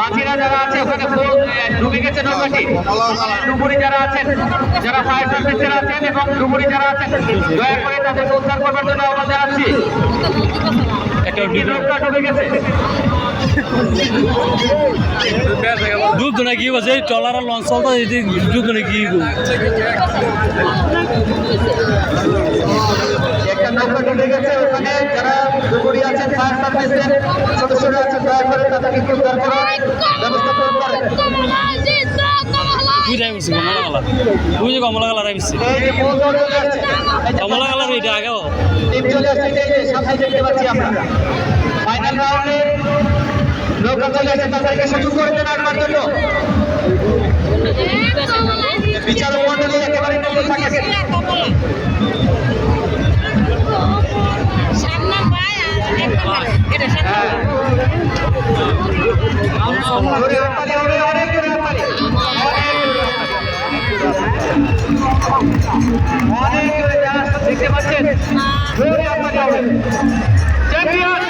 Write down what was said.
মাঝিরা যারা আছে ওখানে ডুবে গেছে নৌকাটি ডুবুরি যারা আছেন যারা ফায়ার সার্ভিসের আছেন এবং ডুবুরি যারা আছেন দয়া করে তাদেরকে উদ্ধার করবার জন্য আহ্বান জানাচ্ছি নৌকা ডুবে গেছে। ডুব নাকি বাজে ট্রলার আর লঞ্চ চলতো এই ডুব তো নাকি একটা নৌকা ডুবে গেছে ওখানে যারা ডুবুরি আছেন ফায়ার সার্ভিসের সদস্যরা আছেন দয়া করে তাদেরকে উদ্ধার করার ব্যবস্থা করুন করেন তুই যাই বলছি কমলা তুই যে কালার কালার এটা ফাইনাল রাউন্ডে নৌকা চলে তাদেরকে সুযোগ করে দেন আটবার জন্য। বিচারক মন্ডলী একেবারে থাকে। দেখতে পাচ্ছেন। চ্যাম্পিয়ন